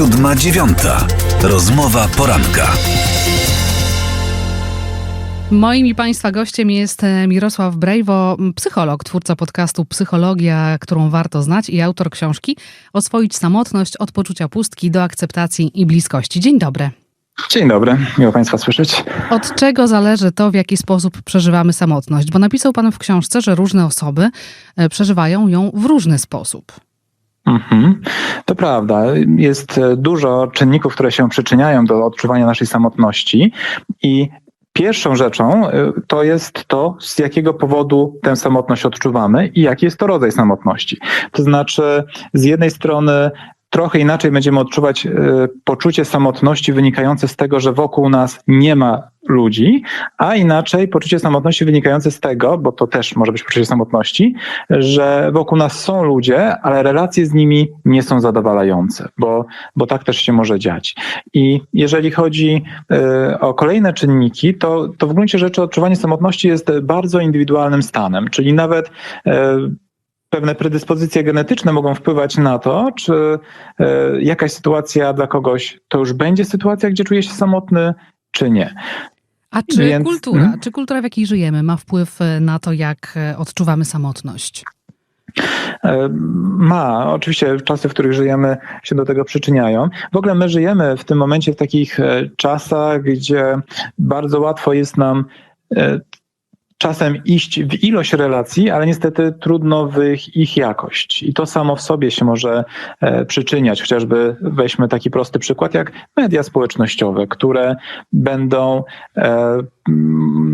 siódma, dziewiąta. Rozmowa poranka. Moim i Państwa gościem jest e, Mirosław Brejwo, psycholog, twórca podcastu Psychologia, którą warto znać i autor książki Oswoić samotność od poczucia pustki do akceptacji i bliskości. Dzień dobry. Dzień dobry, miło Państwa słyszeć. Od czego zależy to, w jaki sposób przeżywamy samotność? Bo napisał Pan w książce, że różne osoby e, przeżywają ją w różny sposób. Mhm. To prawda. Jest e, dużo czynników, które się przyczyniają do odczuwania naszej samotności i Pierwszą rzeczą e, to jest to, z jakiego powodu tę samotność odczuwamy i jaki jest to rodzaj samotności. To znaczy, z jednej strony trochę inaczej będziemy odczuwać e, poczucie samotności wynikające z tego, że wokół nas nie ma ludzi, a inaczej poczucie samotności wynikające z tego, bo to też może być poczucie samotności, że wokół nas są ludzie, ale relacje z nimi nie są zadowalające, bo, bo tak też się może dziać. I jeżeli chodzi y, o kolejne czynniki, to, to w gruncie rzeczy odczuwanie samotności jest bardzo indywidualnym stanem, czyli nawet y, pewne predyspozycje genetyczne mogą wpływać na to, czy y, jakaś sytuacja dla kogoś to już będzie sytuacja, gdzie czuje się samotny, czy nie. A czy Więc- kultura, Mhm. czy kultura, w jakiej żyjemy, ma wpływ e, na to, jak e, odczuwamy samotność? E, Ma, oczywiście czasy, w których żyjemy, się do tego przyczyniają. W ogóle my żyjemy w tym momencie w takich e, czasach, gdzie bardzo łatwo jest nam e, czasem iść w ilość relacji, ale niestety trudno w ich, ich jakość. I to samo w sobie się może e, przyczyniać. Chociażby weźmy taki prosty przykład jak media społecznościowe, które będą e,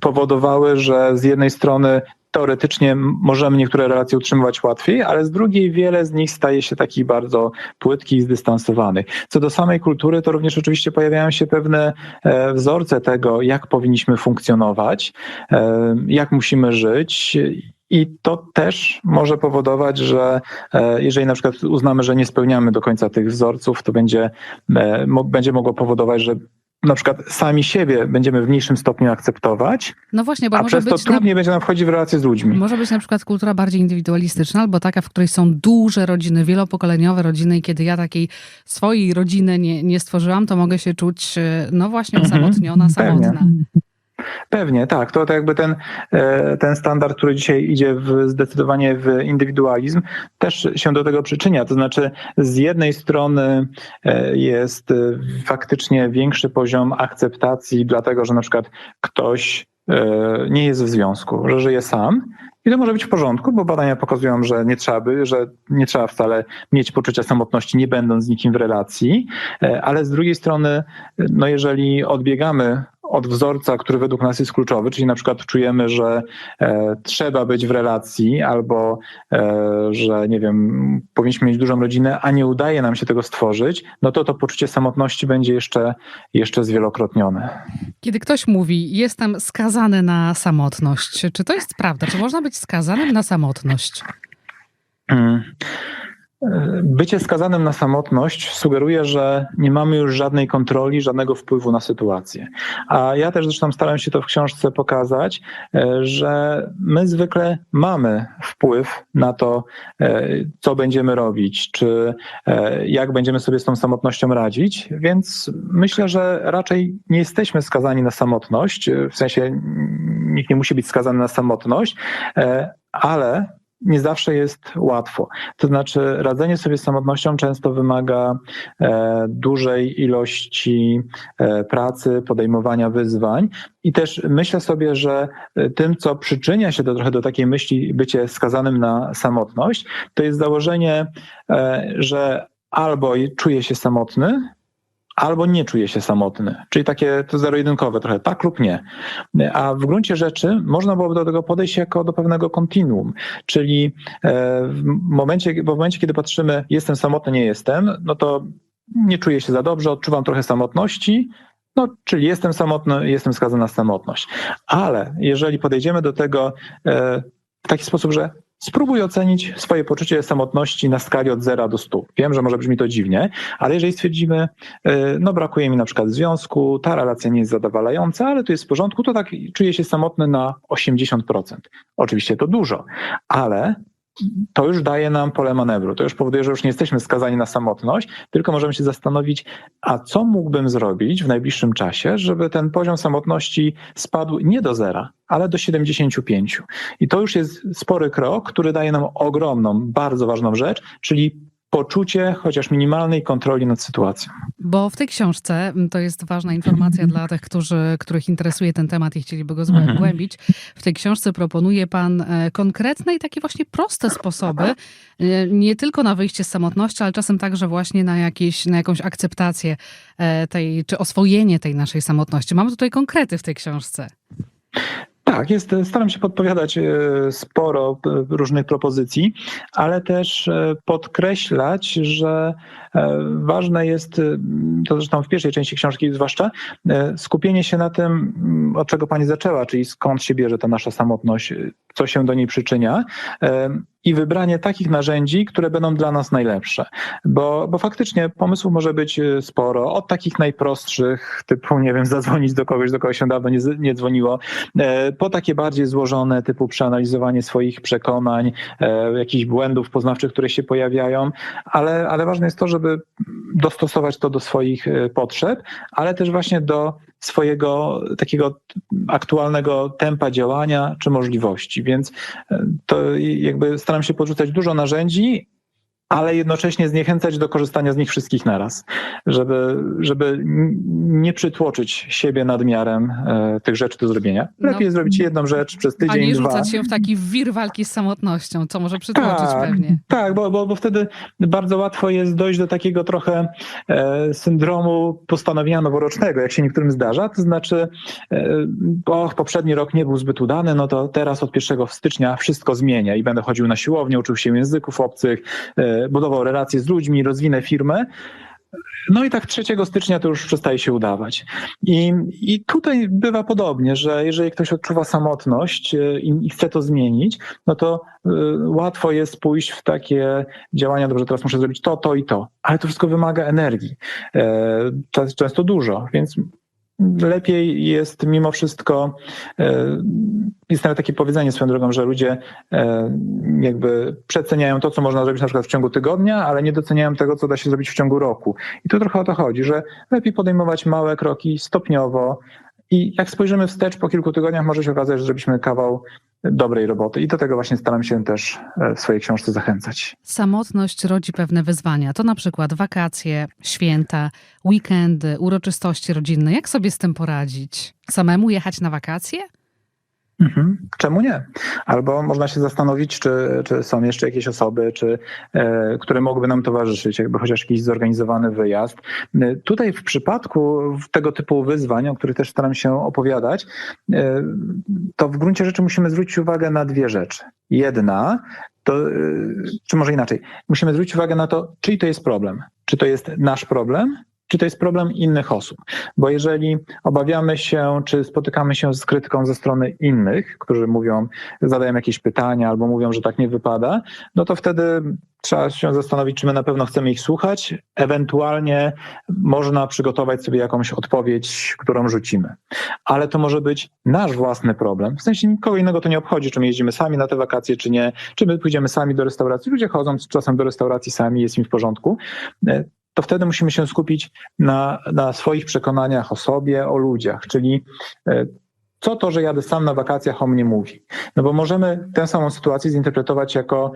powodowały, że z jednej strony teoretycznie możemy niektóre relacje utrzymywać łatwiej, ale z drugiej wiele z nich staje się takich bardzo płytkich i zdystansowanych. Co do samej kultury, to również oczywiście pojawiają się pewne e, wzorce tego, jak powinniśmy funkcjonować, e, jak musimy żyć. I to też może powodować, że e, jeżeli na przykład uznamy, że nie spełniamy do końca tych wzorców, to będzie, będzie mogło powodować, że na przykład sami siebie będziemy w mniejszym stopniu akceptować, No właśnie, bo a przez to być na trudniej będzie nam wchodzić w relacje z ludźmi. Może być na przykład kultura bardziej indywidualistyczna, albo taka, w której są duże rodziny, wielopokoleniowe rodziny i kiedy ja takiej swojej rodziny nie, nie stworzyłam, to mogę się czuć, e, no właśnie, Mhm. osamotniona, Pewnie. samotna. Pewnie, tak. To, to jakby ten, e, ten standard, który dzisiaj idzie w, zdecydowanie w indywidualizm, też się do tego przyczynia. To znaczy, z jednej strony e, jest faktycznie większy poziom akceptacji, dlatego że na przykład ktoś e, nie jest w związku, że żyje sam. I to może być w porządku, bo badania pokazują, że nie trzeba by, że nie trzeba wcale mieć poczucia samotności, nie będąc z nikim w relacji, ale z drugiej strony, no jeżeli odbiegamy od wzorca, który według nas jest kluczowy, czyli na przykład czujemy, że e, trzeba być w relacji albo e, że nie wiem, powinniśmy mieć dużą rodzinę, a nie udaje nam się tego stworzyć, no to to poczucie samotności będzie jeszcze, jeszcze zwielokrotnione. Kiedy ktoś mówi, jestem skazany na samotność, czy to jest prawda? Czy można być skazanym na samotność? Mm. Bycie skazanym na samotność sugeruje, że nie mamy już żadnej kontroli, żadnego wpływu na sytuację. A ja też zresztą staram się to w książce pokazać, e, że my zwykle mamy wpływ na to, e, co będziemy robić, czy e, jak będziemy sobie z tą samotnością radzić, więc myślę, że raczej nie jesteśmy skazani na samotność, w sensie nikt nie musi być skazany na samotność, ale nie zawsze jest łatwo. To znaczy, radzenie sobie z samotnością często wymaga e, dużej ilości e, pracy, podejmowania wyzwań. I też myślę sobie, że e, tym, co przyczynia się do, trochę do takiej myśli bycie skazanym na samotność, to jest założenie, e, że albo czuję się samotny, albo nie czuję się samotny. Czyli takie to zero-jedynkowe trochę, tak lub nie. A w gruncie rzeczy można byłoby do tego podejść jako do pewnego kontinuum. Czyli e, w momencie, bo w momencie, kiedy patrzymy, jestem samotny, nie jestem, no to nie czuję się za dobrze, odczuwam trochę samotności, no, czyli jestem samotny, jestem skazany na samotność. Ale jeżeli podejdziemy do tego e, w taki sposób, że spróbuj ocenić swoje poczucie samotności na skali od 0 do 100. Wiem, że może brzmi to dziwnie, ale jeżeli stwierdzimy, e, no brakuje mi na przykład związku, ta relacja nie jest zadowalająca, ale to jest w porządku, to tak czuję się samotny na 80%. Oczywiście to dużo, ale to już daje nam pole manewru. To już powoduje, że już nie jesteśmy skazani na samotność, tylko możemy się zastanowić, a co mógłbym zrobić w najbliższym czasie, żeby ten poziom samotności spadł nie do zera, ale do 75. I to już jest spory krok, który daje nam ogromną, bardzo ważną rzecz, czyli poczucie chociaż minimalnej kontroli nad sytuacją. Bo w tej książce, m, to jest ważna informacja dla tych, którzy, których interesuje ten temat i chcieliby go Mhm. zgłębić, w tej książce proponuje pan e, konkretne i takie właśnie proste sposoby, e, nie tylko na wyjście z samotności, ale czasem także właśnie na, jakieś, na jakąś akceptację e, tej, czy oswojenie tej naszej samotności. Mamy tutaj konkrety w tej książce. Tak, jest, staram się podpowiadać e, sporo e, różnych propozycji, ale też e, podkreślać, że ważne jest, to zresztą w pierwszej części książki zwłaszcza, skupienie się na tym, m, od czego pani zaczęła, czyli skąd się bierze ta nasza samotność, co się do niej przyczynia i wybranie takich narzędzi, które będą dla nas najlepsze. Bo, bo faktycznie pomysłów może być e, sporo, od takich najprostszych, typu, nie wiem, zadzwonić do kogoś, do kogo się dawno nie, nie dzwoniło, e, po takie bardziej złożone, typu przeanalizowanie swoich przekonań, e, jakichś błędów poznawczych, które się pojawiają, ale, ale ważne jest to, żeby dostosować to do swoich potrzeb, ale też właśnie do swojego takiego aktualnego tempa działania czy możliwości. Więc e, to jakby staram się podrzucać dużo narzędzi, ale jednocześnie zniechęcać do korzystania z nich wszystkich naraz, żeby, żeby nie przytłoczyć siebie nadmiarem e, tych rzeczy do zrobienia. No. Lepiej zrobić jedną rzecz przez A tydzień, nie dwa. rzucać się w taki wir walki z samotnością, co może przytłoczyć pewnie. tak bo, bo, bo wtedy bardzo łatwo jest dojść do takiego trochę e, syndromu postanowienia noworocznego, jak się niektórym zdarza. To znaczy, e, och, poprzedni rok nie był zbyt udany, no to teraz od 1 stycznia wszystko zmienia i będę chodził na siłownię, uczył się języków obcych, e, budował relacje z ludźmi, rozwinę firmę. No i tak 3 stycznia to już przestaje się udawać. I, I tutaj bywa podobnie, że jeżeli ktoś odczuwa samotność e, i, i chce to zmienić, no to y, łatwo jest pójść w takie działania, dobrze, teraz muszę zrobić to, to i to, ale to wszystko wymaga energii, e, często dużo, więc lepiej jest mimo wszystko, e, jest nawet takie powiedzenie swoją drogą, że ludzie e, jakby przeceniają to, co można zrobić na przykład w ciągu tygodnia, ale nie doceniają tego, co da się zrobić w ciągu roku. I tu trochę o to chodzi, że lepiej podejmować małe kroki stopniowo i jak spojrzymy wstecz po kilku tygodniach, może się okazać, że zrobiliśmy kawał dobrej roboty i do tego właśnie staram się też e, w swojej książce zachęcać. Samotność rodzi pewne wyzwania. To na przykład wakacje, święta, weekendy, uroczystości rodzinne. Jak sobie z tym poradzić? Samemu jechać na wakacje? Mhm. Czemu nie? Albo można się zastanowić, czy, czy są jeszcze jakieś osoby, czy, e, które mogłyby nam towarzyszyć, jakby chociaż jakiś zorganizowany wyjazd. E, tutaj w przypadku tego typu wyzwań, o których też staram się opowiadać, e, to w gruncie rzeczy musimy zwrócić uwagę na dwie rzeczy. Jedna, to, czy może inaczej, musimy zwrócić uwagę na to, czyj to jest problem. Czy to jest nasz problem, czy to jest problem innych osób. Bo jeżeli obawiamy się, czy spotykamy się z krytyką ze strony innych, którzy mówią, zadają jakieś pytania albo mówią, że tak nie wypada, no to wtedy trzeba się zastanowić, czy my na pewno chcemy ich słuchać. Ewentualnie można przygotować sobie jakąś odpowiedź, którą rzucimy. Ale to może być nasz własny problem. W sensie nikogo innego to nie obchodzi, czy my jeździmy sami na te wakacje, czy nie, czy my pójdziemy sami do restauracji. Ludzie chodzą czasem do restauracji sami, jest im w porządku to wtedy musimy się skupić na, na swoich przekonaniach o sobie, o ludziach, czyli e, co to, że jadę sam na wakacjach o mnie mówi. No bo możemy tę samą sytuację zinterpretować jako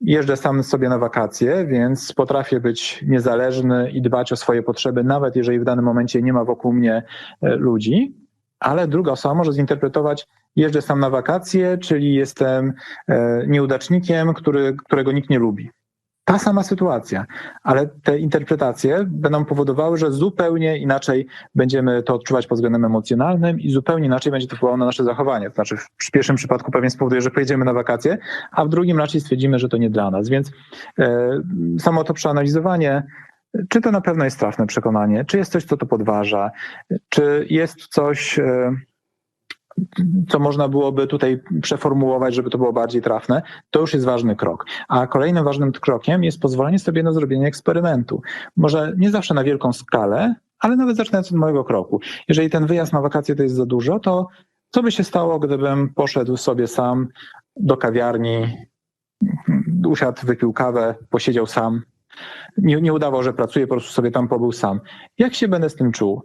jeżdżę sam sobie na wakacje, więc potrafię być niezależny i dbać o swoje potrzeby, nawet jeżeli w danym momencie nie ma wokół mnie e, ludzi, ale druga osoba może zinterpretować jeżdżę sam na wakacje, czyli jestem e, nieudacznikiem, który, którego nikt nie lubi ta sama sytuacja, ale te interpretacje będą powodowały, że zupełnie inaczej będziemy to odczuwać pod względem emocjonalnym i zupełnie inaczej będzie to wpływało na nasze zachowanie. To znaczy, w pierwszym przypadku pewnie spowoduje, że pojedziemy na wakacje, a w drugim raczej stwierdzimy, że to nie dla nas. Więc e, samo to przeanalizowanie, czy to na pewno jest trafne przekonanie, czy jest coś, co to podważa, czy jest coś. E, co można byłoby tutaj przeformułować, żeby to było bardziej trafne, to już jest ważny krok. A kolejnym ważnym krokiem jest pozwolenie sobie na zrobienie eksperymentu. Może nie zawsze na wielką skalę, ale nawet zaczynając od małego kroku. Jeżeli ten wyjazd na wakacje to jest za dużo, to co by się stało, gdybym poszedł sobie sam do kawiarni, usiadł, wypił kawę, posiedział sam. Nie, nie udawał, że pracuje, po prostu sobie tam pobył sam. Jak się będę z tym czuł?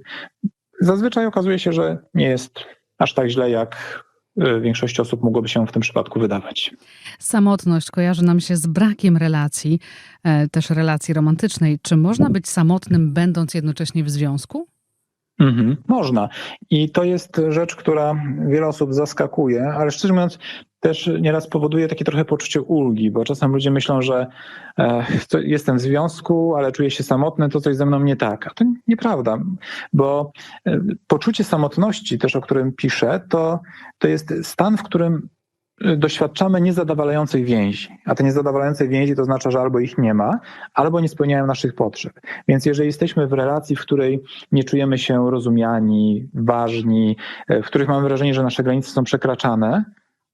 Zazwyczaj okazuje się, że nie jest aż tak źle, jak y, większości osób mogłoby się w tym przypadku wydawać. Samotność kojarzy nam się z brakiem relacji, e, też relacji romantycznej. Czy można być samotnym, będąc jednocześnie w związku? Mhm, można. I to jest rzecz, która wiele osób zaskakuje, ale szczerze mówiąc, też nieraz powoduje takie trochę poczucie ulgi, bo czasem ludzie myślą, że e, jestem w związku, ale czuję się samotny, to coś ze mną nie tak. A to nieprawda, bo e, poczucie samotności, też o którym piszę, to, to jest stan, w którym e, doświadczamy niezadowalającej więzi. A te niezadowalające więzi to oznacza, że albo ich nie ma, albo nie spełniają naszych potrzeb. Więc jeżeli jesteśmy w relacji, w której nie czujemy się rozumiani, ważni, e, w których mamy wrażenie, że nasze granice są przekraczane,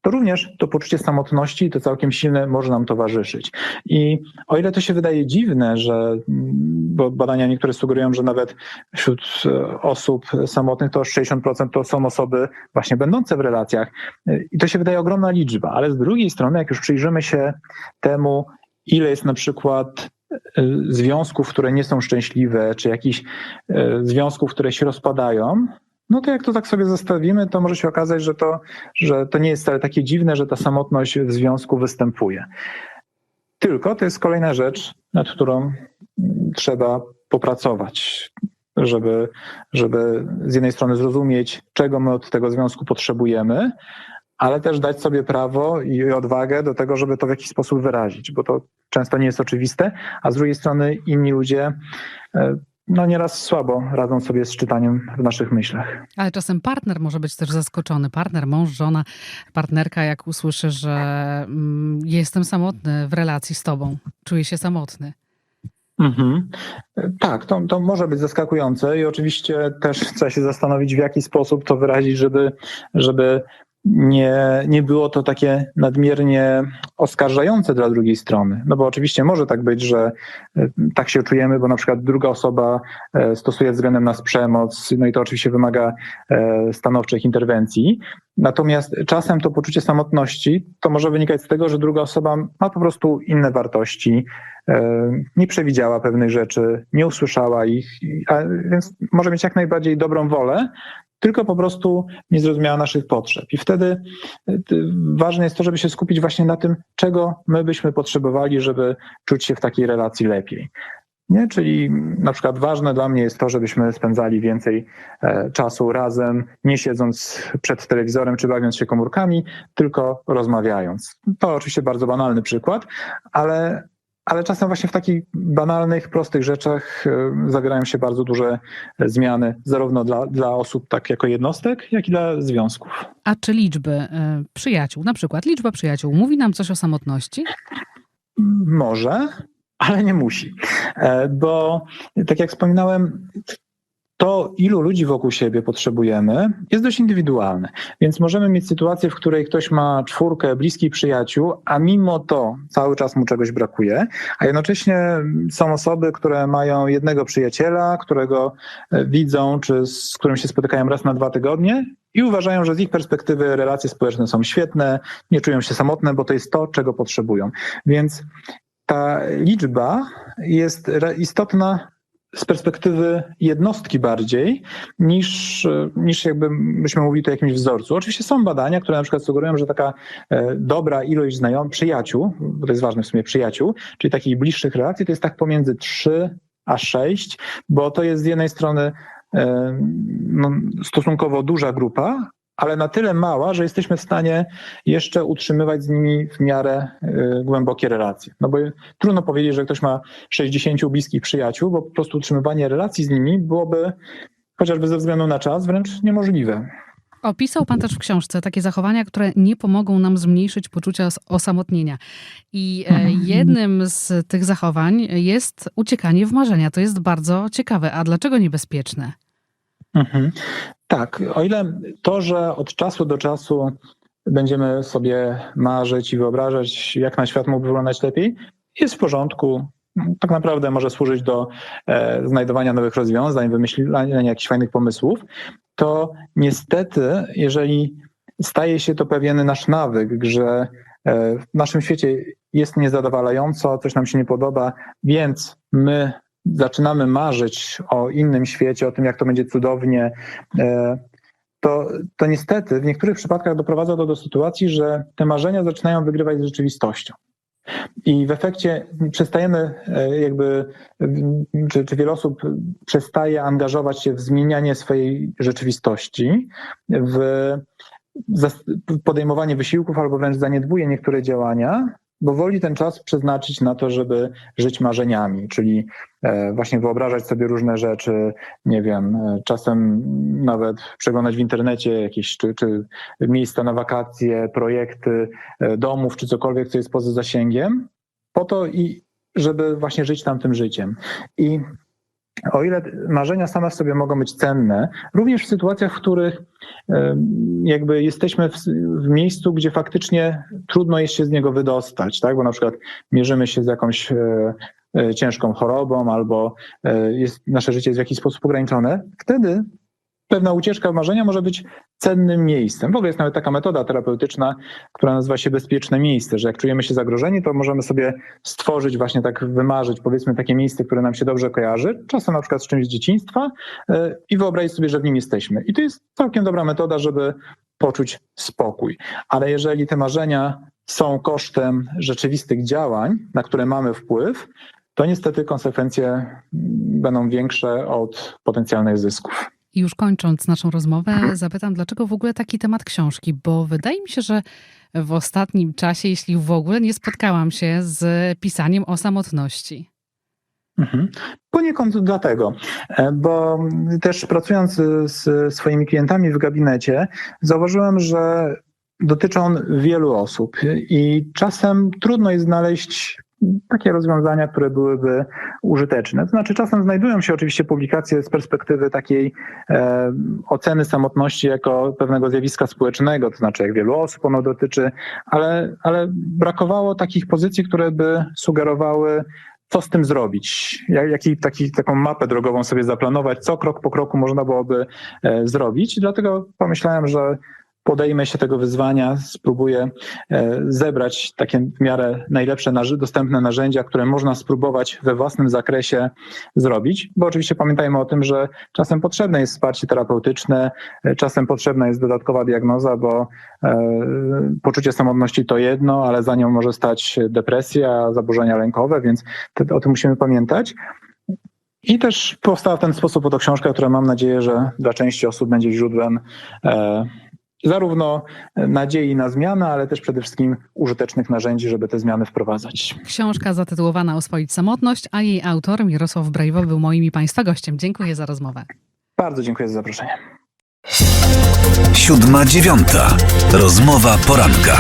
to również to poczucie samotności, to całkiem silne, może nam towarzyszyć. I o ile to się wydaje dziwne, że mm, bo badania niektóre sugerują, że nawet wśród e, osób samotnych to 60% to są osoby właśnie będące w relacjach. E, I to się wydaje ogromna liczba, ale z drugiej strony, jak już przyjrzymy się temu, ile jest na przykład e, związków, które nie są szczęśliwe, czy jakichś związków, które się rozpadają, no to jak to tak sobie zestawimy, to może się okazać, że to, że to nie jest wcale takie dziwne, że ta samotność w związku występuje. Tylko to jest kolejna rzecz, nad którą trzeba popracować, żeby, żeby z jednej strony zrozumieć, czego my od tego związku potrzebujemy, ale też dać sobie prawo i odwagę do tego, żeby to w jakiś sposób wyrazić, bo to często nie jest oczywiste, a z drugiej strony inni ludzie e, no nieraz słabo radzą sobie z czytaniem w naszych myślach. Ale czasem partner może być też zaskoczony. Partner, mąż, żona, partnerka, jak usłyszy, że mm, jestem samotny w relacji z tobą, czuję się samotny. Mhm. Tak, to, to może być zaskakujące i oczywiście też chcę się zastanowić, w jaki sposób to wyrazić, żeby, żeby nie, nie było to takie nadmiernie oskarżające dla drugiej strony. No bo oczywiście może tak być, że e, tak się czujemy, bo na przykład druga osoba e, stosuje względem nas przemoc, no i to oczywiście wymaga e, stanowczych interwencji. Natomiast czasem to poczucie samotności to może wynikać z tego, że druga osoba ma po prostu inne wartości, nie przewidziała pewnych rzeczy, nie usłyszała ich, a więc może mieć jak najbardziej dobrą wolę, tylko po prostu nie zrozumiała naszych potrzeb. I wtedy y, ważne jest to, żeby się skupić właśnie na tym, czego my byśmy potrzebowali, żeby czuć się w takiej relacji lepiej. Nie? Czyli na przykład ważne dla mnie jest to, żebyśmy spędzali więcej e, czasu razem, nie siedząc przed telewizorem czy bawiąc się komórkami, tylko rozmawiając. To oczywiście bardzo banalny przykład, ale, ale czasem właśnie w takich banalnych, prostych rzeczach e, zawierają się bardzo duże zmiany, zarówno dla, dla osób tak jako jednostek, jak i dla związków. A czy liczby y, przyjaciół, na przykład liczba przyjaciół, mówi nam coś o samotności? Może, ale nie musi. E, bo tak jak wspominałem, to, ilu ludzi wokół siebie potrzebujemy, jest dość indywidualne. Więc możemy mieć sytuację, w której ktoś ma czwórkę bliskich przyjaciół, a mimo to cały czas mu czegoś brakuje, a jednocześnie są osoby, które mają jednego przyjaciela, którego e, widzą, czy z którym się spotykają raz na dwa tygodnie i uważają, że z ich perspektywy relacje społeczne są świetne, nie czują się samotne, bo to jest to, czego potrzebują. Więc ta liczba jest istotna z perspektywy jednostki bardziej niż, niż jakby byśmy mówili o jakimś wzorcu. Oczywiście są badania, które na przykład sugerują, że taka e, dobra ilość znajomych, przyjaciół, bo to jest ważne w sumie przyjaciół, czyli takich bliższych relacji, to jest tak pomiędzy 3 a 6, bo to jest z jednej strony e, no, stosunkowo duża grupa, ale na tyle mała, że jesteśmy w stanie jeszcze utrzymywać z nimi w miarę y, głębokie relacje. No bo trudno powiedzieć, że ktoś ma 60 bliskich przyjaciół, bo po prostu utrzymywanie relacji z nimi byłoby chociażby ze względu na czas wręcz niemożliwe. Opisał Pan też w książce takie zachowania, które nie pomogą nam zmniejszyć poczucia osamotnienia. I e, jednym z tych zachowań jest uciekanie w marzenia. To jest bardzo ciekawe. A dlaczego niebezpieczne? Tak, o ile to, że od czasu do czasu będziemy sobie marzyć i wyobrażać, jak na świat mógłby wyglądać lepiej, jest w porządku. Tak naprawdę może służyć do e, znajdowania nowych rozwiązań, wymyślania jakichś fajnych pomysłów. To niestety, jeżeli staje się to pewien nasz nawyk, że e, w naszym świecie jest niezadowalająco, coś nam się nie podoba, więc my zaczynamy marzyć o innym świecie, o tym, jak to będzie cudownie, e, to, to niestety w niektórych przypadkach doprowadza to do sytuacji, że te marzenia zaczynają wygrywać z rzeczywistością. I w efekcie przestajemy e, jakby, czy, czy wiele osób przestaje angażować się w zmienianie swojej rzeczywistości, w podejmowanie wysiłków albo wręcz zaniedbuje niektóre działania, bo woli ten czas przeznaczyć na to, żeby żyć marzeniami, czyli e, właśnie wyobrażać sobie różne rzeczy, nie wiem, e, czasem nawet przeglądać w internecie jakieś czy, czy miejsca na wakacje, projekty e, domów, czy cokolwiek, co jest poza zasięgiem, po to i żeby właśnie żyć tamtym życiem. I o ile marzenia same w sobie mogą być cenne, również w sytuacjach, w których jakby jesteśmy w, w miejscu, gdzie faktycznie trudno jest się z niego wydostać, tak? Bo na przykład mierzymy się z jakąś e, e, ciężką chorobą albo e, jest, nasze życie jest w jakiś sposób ograniczone, wtedy pewna ucieczka w marzenia może być cennym miejscem. W ogóle jest nawet taka metoda terapeutyczna, która nazywa się bezpieczne miejsce, że jak czujemy się zagrożeni, to możemy sobie stworzyć, właśnie tak wymarzyć, powiedzmy, takie miejsce, które nam się dobrze kojarzy, czasem na przykład z czymś z dzieciństwa e, i wyobrazić sobie, że w nim jesteśmy. I to jest całkiem dobra metoda, żeby poczuć spokój. Ale jeżeli te marzenia są kosztem rzeczywistych działań, na które mamy wpływ, to niestety konsekwencje mm, będą większe od potencjalnych zysków. I już kończąc naszą rozmowę, zapytam, dlaczego w ogóle taki temat książki? Bo wydaje mi się, że w ostatnim czasie, jeśli w ogóle, nie spotkałam się z pisaniem o samotności. Mhm. Poniekąd dlatego, e, bo też pracując z swoimi klientami w gabinecie, zauważyłem, że dotyczy on wielu osób i czasem trudno jest znaleźć takie rozwiązania, które byłyby użyteczne. To znaczy, czasem znajdują się oczywiście publikacje z perspektywy takiej e, oceny samotności jako pewnego zjawiska społecznego, to znaczy, jak wielu osób ono dotyczy, ale, ale brakowało takich pozycji, które by sugerowały, co z tym zrobić, jak, jaki, taki, taką mapę drogową sobie zaplanować, co krok po kroku można byłoby e, zrobić. Dlatego pomyślałem, że podejmę się tego wyzwania, spróbuję e, zebrać takie w miarę najlepsze dostępne narzędzia, które można spróbować we własnym zakresie zrobić, bo oczywiście pamiętajmy o tym, że czasem potrzebne jest wsparcie terapeutyczne, e, czasem potrzebna jest dodatkowa diagnoza, bo e, poczucie samotności to jedno, ale za nią może stać depresja, zaburzenia lękowe, więc o tym musimy pamiętać. I też powstała w ten sposób oto książka, która mam nadzieję, że dla części osób będzie źródłem zarówno nadziei na zmianę, ale też przede wszystkim użytecznych narzędzi, żeby te zmiany wprowadzać. Książka zatytułowana Oswoić samotność, a jej autor Mirosław Brejwo był moim i Państwa gościem. Dziękuję za rozmowę. Bardzo dziękuję za zaproszenie. Siódma dziewiąta. Rozmowa poranka.